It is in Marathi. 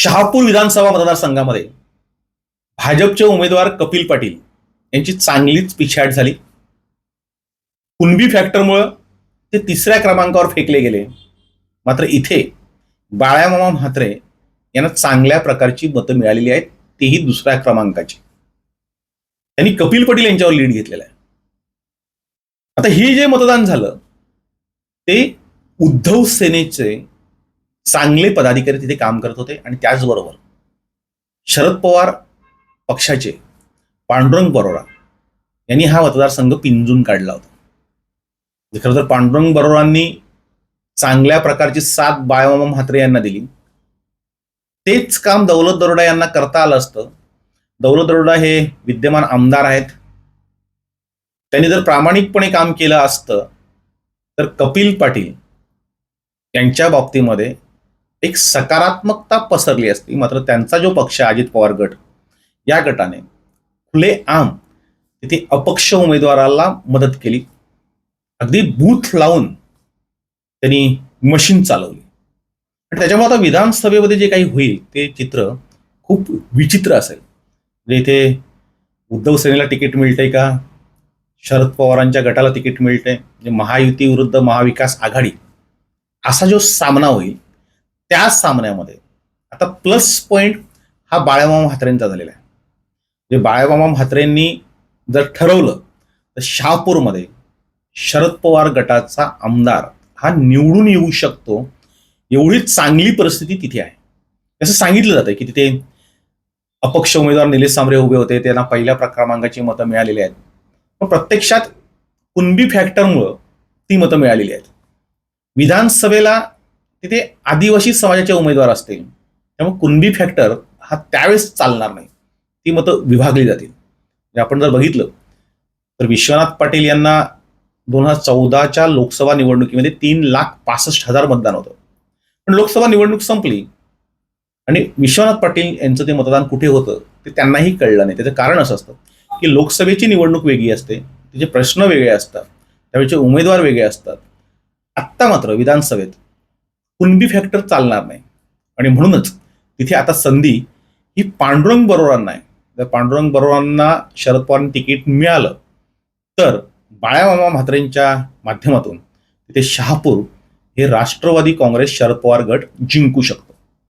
शहापूर विधानसभा मतदारसंघामध्ये भाजपचे उमेदवार कपिल पाटील यांची चांगलीच पिछाट झाली. कुणबी फॅक्टरमुळं ते तिसऱ्या क्रमांकावर फेकले गेले. मात्र इथे बाळ्यामामा म्हात्रे यांना चांगल्या प्रकारची मतं मिळालेली आहेत तेही दुसऱ्या क्रमांकाची. त्यांनी कपिल पाटील यांच्यावर लीड घेतलेला आहे. आता हे जे मतदान झालं ते उद्धव सेनेचे चांगले पदाधिकारी तिथे काम करत होते आणि त्याचबरोबर शरद पवार पक्षाचे पांडुरंग बरोरा यांनी हा मतदारसंघ पिंजून काढला होता. म्हणजे खरं तर पांडुरंग बरोरांनी चांगल्या प्रकारची साथ बाळमामा म्हात्रे यांना दिली. तेच काम दौलत दरोडा यांना करता आलं असतं. दौलत दरोडा हे विद्यमान आमदार आहेत. त्यांनी जर प्रामाणिकपणे काम केलं असतं तर कपिल पाटील यांच्या बाबतीमध्ये एक सकारात्मकता पसरली असती. मात्र त्यांचा जो पक्ष अजित पवार गट या गटाने खुले आम तिथे अपक्ष उमेदवाराला मदत केली. अगदी बूथ लावून त्यांनी मशीन चालवली. त्याच्यामुळे आता विधानसभेमध्ये जे काही होईल ते चित्र खूप विचित्र असेल. म्हणजे इथे उद्धव सेनेला तिकीट मिळते का? शरद पवारांच्या गटाला तिकीट मिळते म्हणजे महायुती विरुद्ध महाविकास आघाडी. असा जो सामना होईल त्या सामन्यामध्ये. आता प्लस पॉईंट हा बाळामामा म्हात्रेंचा झालेला आहे. म्हणजे बाळामामा म्हात्रेंनी जर ठरवलं तर शहापूरमध्ये शरद पवार गटाचा आमदार हा निवडून येऊ शकतो एवढी चांगली परिस्थिती तिथे आहे. असं सांगितलं जातं की तिथे अपक्ष उमेदवार निलेश सांबरे उभे होते त्यांना पहिल्या प्र- क्रमांकाची मतं मिळालेली आहेत. पण प्रत्यक्षात कुणबी फॅक्टरमुळं ती मतं मिळालेली आहेत. विधानसभेला तिथे आदिवासी समाजाचे उमेदवार असतील. त्यामुळे कुणबी फॅक्टर हा त्यावेळेस चालणार नाही. ती मतं विभागली जातील. म्हणजे आपण जर बघितलं तर विश्वनाथ पाटील यांना दोन हजार चौदाच्या लोकसभा निवडणुकीमध्ये तीन लाख पासष्ट हजार मतदान होतं. पण लोकसभा निवडणूक संपली आणि विश्वनाथ पाटील यांचं ते मतदान कुठे होतं ते त्यांनाही कळलं नाही. त्याचं कारण असं असतं की लोकसभेची निवडणूक वेगळी असते तिचे प्रश्न वेगळे असतात त्यावेळेचे उमेदवार वेगळे असतात. आत्ता मात्र विधानसभेत कुणबी फॅक्टर चालणार नाही. आणि म्हणूनच तिथे आता संधी ही पांडुरंग बरोबरांना आहे. जर पांडुरंग बरोबरांना शरद पवारांनी तिकीट मिळालं तर बाळ्यामामा म्हात्रेंच्या माध्यमातून तिथे शहापूर हे राष्ट्रवादी काँग्रेस शरद पवार गट जिंकू शकतो